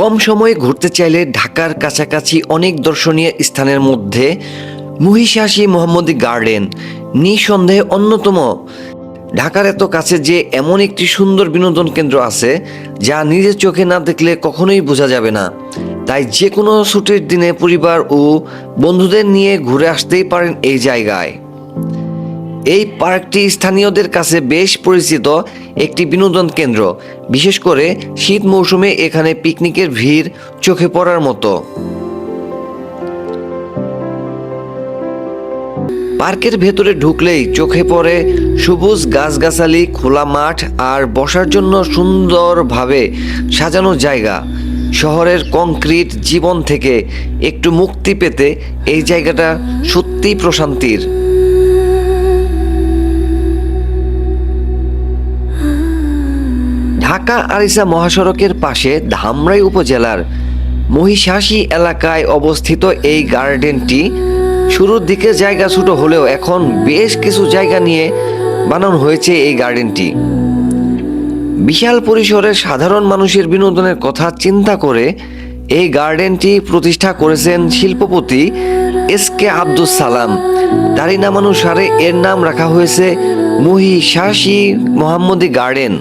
কম সময়ে ঘুরতে চাইলে ঢাকার কাছাকাছি অনেক দর্শনীয় স্থানের মধ্যে মহিষাসী মোহাম্মদী গার্ডেন নিঃসন্দেহে অন্যতম। ঢাকার এত কাছে যে এমন একটি সুন্দর বিনোদন কেন্দ্র আছে, যা নিজের চোখে না দেখলে কখনোই বোঝা যাবে না। তাই যে কোনো ছুটির দিনে পরিবার ও বন্ধুদের নিয়ে ঘুরে আসতেই পারেন এই জায়গায়। এই পার্কটি স্থানীয়দের কাছে বেশ পরিচিত একটি বিনোদন কেন্দ্র, বিশেষ করে শীত মৌসুমে এখানে পিকনিকের ভিড় চোখে পড়ার মতো। পার্কের ভেতরে ঢুকলেই চোখে পড়ে সবুজ গাছগাছালি, খোলা মাঠ আর বসার জন্য সুন্দরভাবে সাজানো জায়গা। শহরের কংক্রিট জীবন থেকে একটু মুক্তি পেতে এই জায়গাটা সত্যিই প্রশান্তির। ঢাকা আরিসা মহাসড়কের পাশে ধামরাই উপজেলার মহিষাসী এলাকায় অবস্থিত এই গার্ডেনটি শুরুর দিকে জায়গা ছোট হলেও এখন বেশ কিছু জায়গা নিয়ে বানানো হয়েছে এই গার্ডেনটি। বিশাল পরিসরে সাধারণ মানুষের বিনোদনের কথা চিন্তা করে এই গার্ডেনটি প্রতিষ্ঠা করেছেন শিল্পপতি এস কে আব্দুল সালাম। তারই নামানুসারে এর নাম রাখা হয়েছে মহিষাসী মোহাম্মদী গার্ডেন।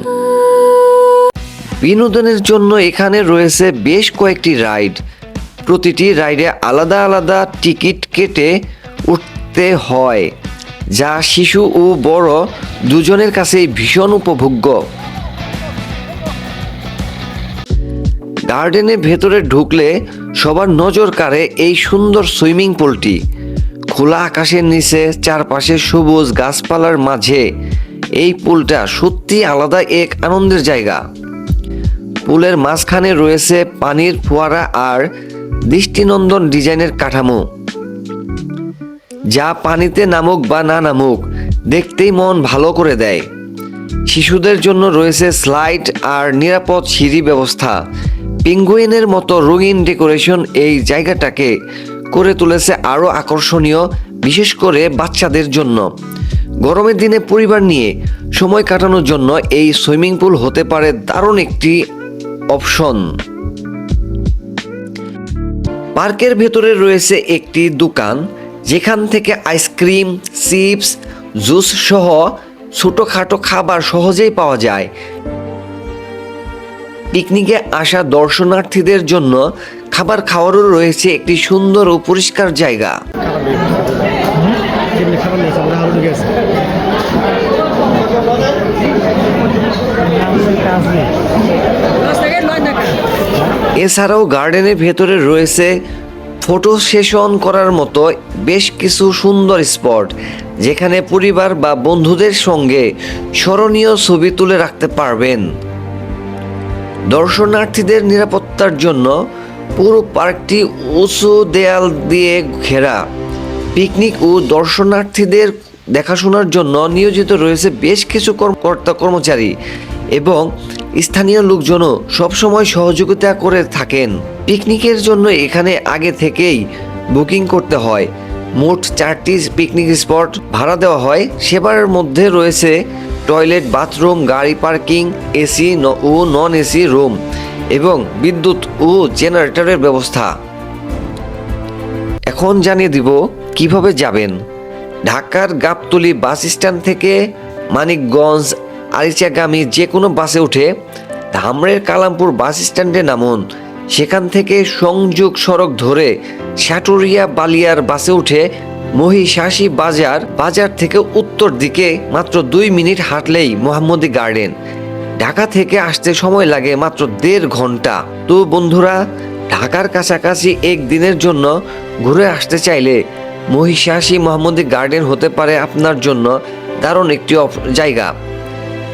বিনোদনের জন্য এখানে রয়েছে বেশ কয়েকটি রাইড। প্রতিটি রাইডে আলাদা আলাদা টিকিট কেটে উঠতে হয়, যা শিশু ও বড় দুজনের কাছেই ভীষণ উপভোগ্য। গার্ডেনের ভেতরে ঢুকলে সবার নজর কাড়ে এই সুন্দর সুইমিং পুলটি। খোলা আকাশের নিচে, চারপাশে সবুজ গাছপালার মাঝে। এই পুলটা সত্যি আলাদা এক আনন্দের জায়গা। পুলের মাঝখানে রয়েছে পানির ফোয়ারা আর দৃষ্টিনন্দন ডিজাইনের কাঠামো। যা পানিতে নামুক বা না নামুক, দেখতেই মন ভালো করে দেয়। শিশুদের জন্য রয়েছে স্লাইড আর নিরাপদ সিঁড়ি ব্যবস্থা। পিঙ্গুইনের মতো রঙিন ডেকোরেশন এই জায়গাটাকে করে তুলেছে আরও আকর্ষণীয়, বিশেষ করে বাচ্চাদের জন্য। গরমের দিনে পরিবার নিয়ে সময় কাটানোর জন্য এই সুইমিং পুল হতে পারে দারুণ একটি অপশন। পার্কের ভেতরে রয়েছে একটি দোকান, যেখান থেকে আইসক্রিম, চিপস, জুস সহ ছোটোখাটো খাবার সহজেই পাওয়া যায়। পিকনিকে আসা দর্শনার্থীদের জন্য খাবার খাওয়ারও রয়েছে একটি সুন্দর ও পরিষ্কার জায়গা। কেমনি খাবার আমরা এছাড়াও গার্ডেনের ভেতরে রয়েছে ফটো সেশন করার মতো বেশ কিছু সুন্দর স্পট যেখানে পরিবার বা বন্ধুদের সঙ্গে স্মরণীয় ছবি তুলে রাখতে পারবেন। দর্শনার্থীদের নিরাপত্তার জন্য পুরো পার্কটি উঁচু দেয়াল দিয়ে ঘেরা। পিকনিক ও দর্শনার্থীদের দেখাশোনার জন্য নিয়োজিত রয়েছে বেশ কিছু কর্মকর্তা কর্মচারী এবং স্থানীয় লোকজনও সবসময় সহযোগিতা করে থাকেন। পিকনিকের জন্য এখানে আগে থেকেই বুকিং করতে হয়। মোট চারটি পিকনিক স্পট ভাড়া দেওয়া হয়। সেবার মধ্যে রয়েছে টয়লেট, বাথরুম, গাড়ি পার্কিং, এসি ও নন এসি রুম এবং বিদ্যুৎ ও জেনারেটরের ব্যবস্থা। এখন জানিয়ে দিব কীভাবে যাবেন? ঢাকার গাবতলি বাস স্ট্যান্ড থেকে মানিকগঞ্জ, আরিচাগামী যে কোনো বাসে উঠে ধামরের কালামপুর বাস স্ট্যান্ডে নামুন। সেখান থেকে সংযোগ সড়ক ধরে সাটুরিয়া বালিয়ার বাসে উঠে মহিষাসী বাজার বাজার থেকে উত্তর দিকে মাত্র দুই মিনিট হাঁটলেই মোহাম্মদী গার্ডেন। ঢাকা থেকে আসতে সময় লাগে মাত্র দেড় ঘণ্টা। তো বন্ধুরা, ঢাকার কাছাকাছি একদিনের জন্য ঘুরে আসতে চাইলে মহিষাসী মোহাম্মদী গার্ডেন হতে পারে আপনার জন্য দারুণ একটি জায়গা।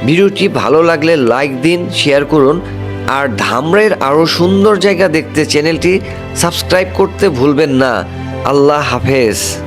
ভিডিওটি ভালো লাগলে লাইক দিন, শেয়ার করুন, আর ধামরের আরও সুন্দর জায়গা দেখতে চ্যানেলটি সাবস্ক্রাইব করতে ভুলবেন না। আল্লাহ হাফেজ।